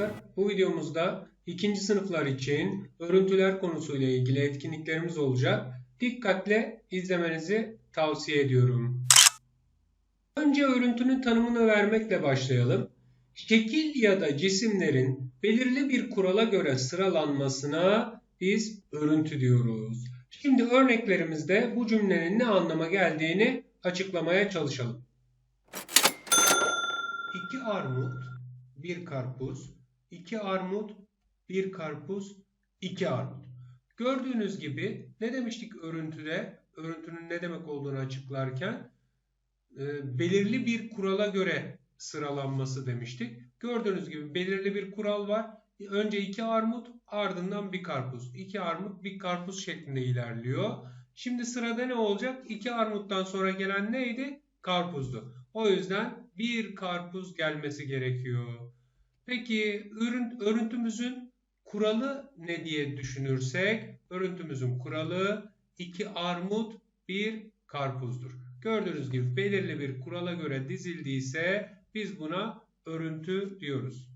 arkadaşlar. Bu videomuzda ikinci sınıflar için örüntüler konusuyla ilgili etkinliklerimiz olacak. Dikkatle izlemenizi tavsiye ediyorum. Önce örüntünün tanımını vermekle başlayalım. Şekil ya da cisimlerin belirli bir kurala göre sıralanmasına biz örüntü diyoruz. Şimdi örneklerimizde bu cümlenin ne anlama geldiğini açıklamaya çalışalım. İki armut, bir karpuz, iki armut, bir karpuz, iki armut. Gördüğünüz gibi ne demiştik örüntüde? Örüntünün ne demek olduğunu açıklarken e, belirli bir kurala göre sıralanması demiştik. Gördüğünüz gibi belirli bir kural var. Önce iki armut ardından bir karpuz. İki armut bir karpuz şeklinde ilerliyor. Şimdi sırada ne olacak? İki armuttan sonra gelen neydi? Karpuzdu. O yüzden bir karpuz gelmesi gerekiyor. Peki örüntümüzün kuralı ne diye düşünürsek? Örüntümüzün kuralı iki armut bir karpuzdur. Gördüğünüz gibi belirli bir kurala göre dizildiyse biz buna örüntü diyoruz.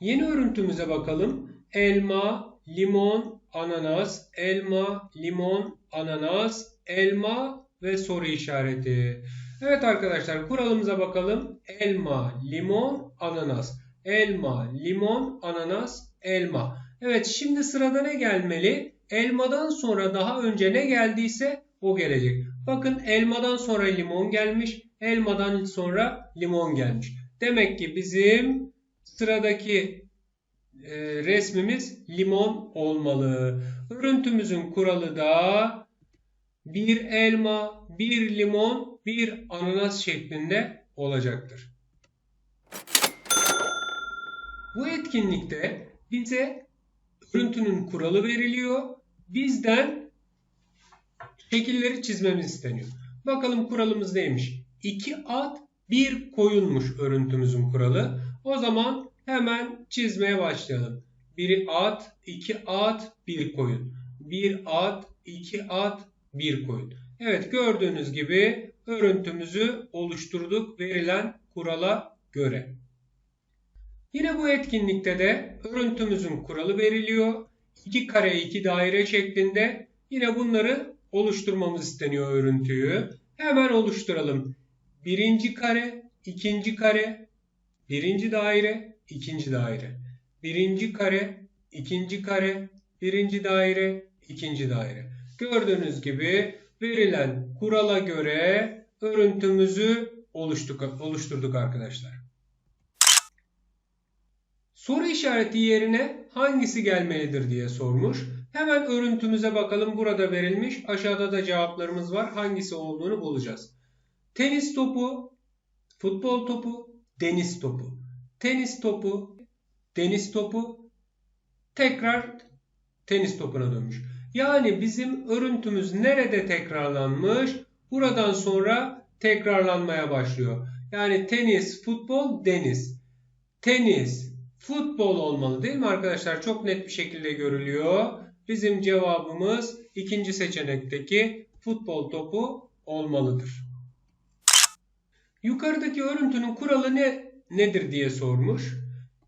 Yeni örüntümüze bakalım. Elma, limon, ananas, elma, limon, ananas, elma ve soru işareti. Evet arkadaşlar kuralımıza bakalım. Elma, limon, ananas. Elma, limon, ananas, elma. Evet şimdi sırada ne gelmeli? Elmadan sonra daha önce ne geldiyse o gelecek. Bakın elmadan sonra limon gelmiş. Elmadan sonra limon gelmiş. Demek ki bizim sıradaki e, resmimiz limon olmalı. Örüntümüzün kuralı da bir elma, bir limon, bir ananas şeklinde olacaktır. Bu etkinlikte bize örüntünün kuralı veriliyor. Bizden şekilleri çizmemiz isteniyor. Bakalım kuralımız neymiş? İki at, bir koyunmuş örüntümüzün kuralı. O zaman hemen çizmeye başlayalım. Biri at, iki at, bir koyun. Bir at, iki at, bir koyun. Evet gördüğünüz gibi örüntümüzü oluşturduk verilen kurala göre. Yine bu etkinlikte de örüntümüzün kuralı veriliyor. İki kare iki daire şeklinde yine bunları oluşturmamız isteniyor örüntüyü. Hemen oluşturalım. Birinci kare, ikinci kare, birinci daire, ikinci daire. Birinci kare, ikinci kare, birinci daire, ikinci daire. Gördüğünüz gibi verilen kurala göre örüntümüzü oluşturduk arkadaşlar. Soru işareti yerine hangisi gelmelidir diye sormuş. Hemen örüntümüze bakalım. Burada verilmiş. Aşağıda da cevaplarımız var. Hangisi olduğunu bulacağız. Tenis topu, futbol topu, deniz topu. Tenis topu, deniz topu, tekrar tenis topuna dönmüş. Yani bizim örüntümüz nerede tekrarlanmış? Buradan sonra tekrarlanmaya başlıyor. Yani tenis, futbol, deniz. Tenis, futbol olmalı değil mi arkadaşlar? Çok net bir şekilde görülüyor. Bizim cevabımız ikinci seçenekteki futbol topu olmalıdır. Yukarıdaki örüntünün kuralı ne nedir diye sormuş.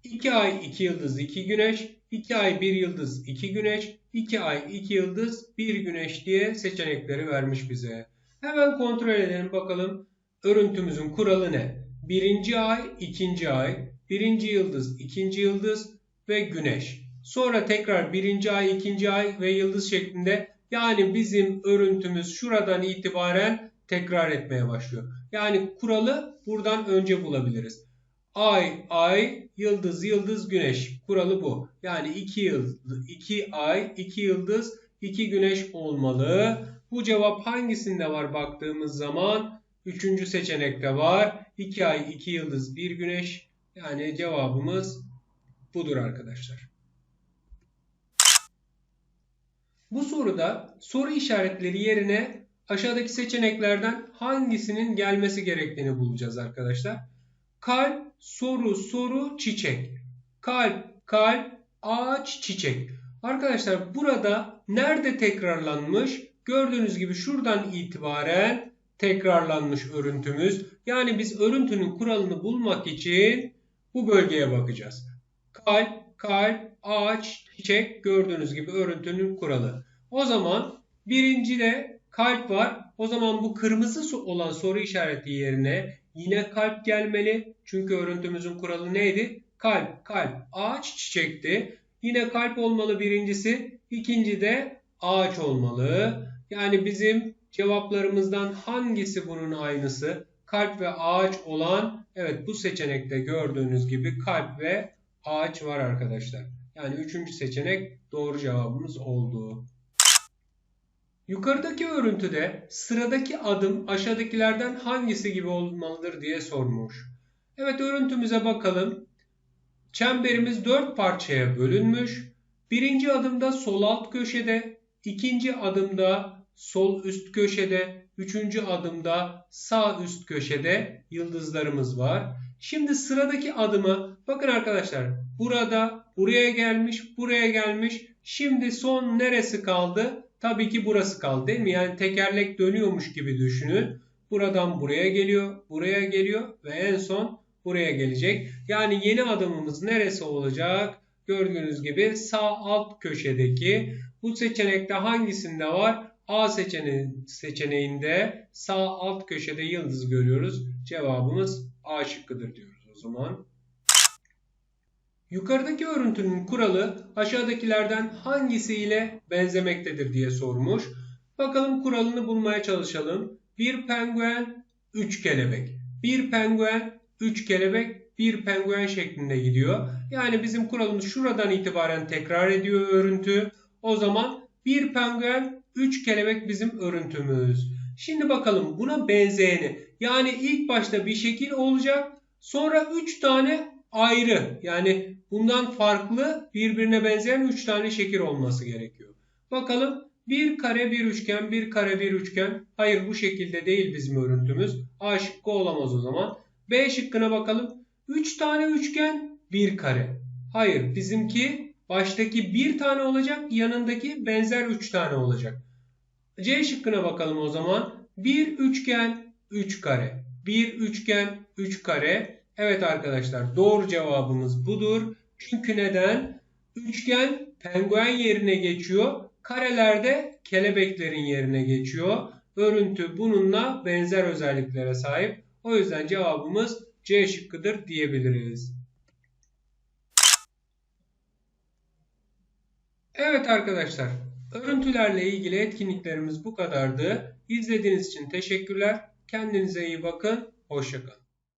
2 ay 2 yıldız 2 güneş, 2 ay 1 yıldız 2 güneş, 2 ay 2 yıldız 1 güneş diye seçenekleri vermiş bize. Hemen kontrol edelim bakalım örüntümüzün kuralı ne? Birinci ay, ikinci ay, birinci yıldız, ikinci yıldız ve güneş. Sonra tekrar birinci ay, ikinci ay ve yıldız şeklinde yani bizim örüntümüz şuradan itibaren tekrar etmeye başlıyor. Yani kuralı buradan önce bulabiliriz. Ay, ay, yıldız, yıldız, güneş. Kuralı bu. Yani 2 yıldız, 2 ay, 2 yıldız, 2 güneş olmalı. Bu cevap hangisinde var baktığımız zaman? Üçüncü seçenekte var. 2 ay, 2 yıldız, 1 güneş. Yani cevabımız budur arkadaşlar. Bu soruda soru işaretleri yerine aşağıdaki seçeneklerden hangisinin gelmesi gerektiğini bulacağız arkadaşlar. Kalp, soru, soru, çiçek. Kalp, kalp, ağaç, çiçek. Arkadaşlar burada nerede tekrarlanmış? Gördüğünüz gibi şuradan itibaren tekrarlanmış örüntümüz. Yani biz örüntünün kuralını bulmak için bu bölgeye bakacağız. kalp, kalp, ağaç, çiçek gördüğünüz gibi örüntünün kuralı. O zaman birincide kalp var. O zaman bu kırmızı olan soru işareti yerine yine kalp gelmeli. Çünkü örüntümüzün kuralı neydi? Kalp, kalp, ağaç, çiçekti. Yine kalp olmalı birincisi. İkinci de ağaç olmalı. Yani bizim cevaplarımızdan hangisi bunun aynısı? Kalp ve ağaç olan evet bu seçenekte gördüğünüz gibi kalp ve ağaç var arkadaşlar. Yani üçüncü seçenek doğru cevabımız oldu. Yukarıdaki örüntüde sıradaki adım aşağıdakilerden hangisi gibi olmalıdır diye sormuş. Evet örüntümüze bakalım. Çemberimiz dört parçaya bölünmüş. Birinci adımda sol alt köşede, ikinci adımda sol üst köşede, üçüncü adımda sağ üst köşede yıldızlarımız var. Şimdi sıradaki adımı bakın arkadaşlar burada buraya gelmiş buraya gelmiş. Şimdi son neresi kaldı? Tabii ki burası kaldı değil mi? Yani tekerlek dönüyormuş gibi düşünün. Buradan buraya geliyor, buraya geliyor ve en son buraya gelecek. Yani yeni adımımız neresi olacak? Gördüğünüz gibi sağ alt köşedeki bu seçenekte hangisinde var? A seçeneği, seçeneğinde sağ alt köşede yıldız görüyoruz. Cevabımız A şıkkıdır diyoruz o zaman. Yukarıdaki örüntünün kuralı aşağıdakilerden hangisiyle benzemektedir diye sormuş. Bakalım kuralını bulmaya çalışalım. Bir penguen, üç kelebek. Bir penguen, üç kelebek, bir penguen şeklinde gidiyor. Yani bizim kuralımız şuradan itibaren tekrar ediyor örüntü. O zaman bir penguen, üç kelebek bizim örüntümüz. Şimdi bakalım buna benzeyeni. Yani ilk başta bir şekil olacak. Sonra üç tane ayrı yani bundan farklı birbirine benzeyen 3 tane şekil olması gerekiyor. Bakalım bir kare bir üçgen bir kare bir üçgen. Hayır bu şekilde değil bizim örüntümüz. A şıkkı olamaz o zaman. B şıkkına bakalım. 3 tane üçgen bir kare. Hayır bizimki baştaki bir tane olacak yanındaki benzer 3 tane olacak. C şıkkına bakalım o zaman. Bir üçgen 3 kare. Bir üçgen 3 kare. Evet arkadaşlar doğru cevabımız budur. Çünkü neden? Üçgen penguen yerine geçiyor. Karelerde kelebeklerin yerine geçiyor. Örüntü bununla benzer özelliklere sahip. O yüzden cevabımız C şıkkıdır diyebiliriz. Evet arkadaşlar, örüntülerle ilgili etkinliklerimiz bu kadardı. İzlediğiniz için teşekkürler. Kendinize iyi bakın. Hoşçakalın.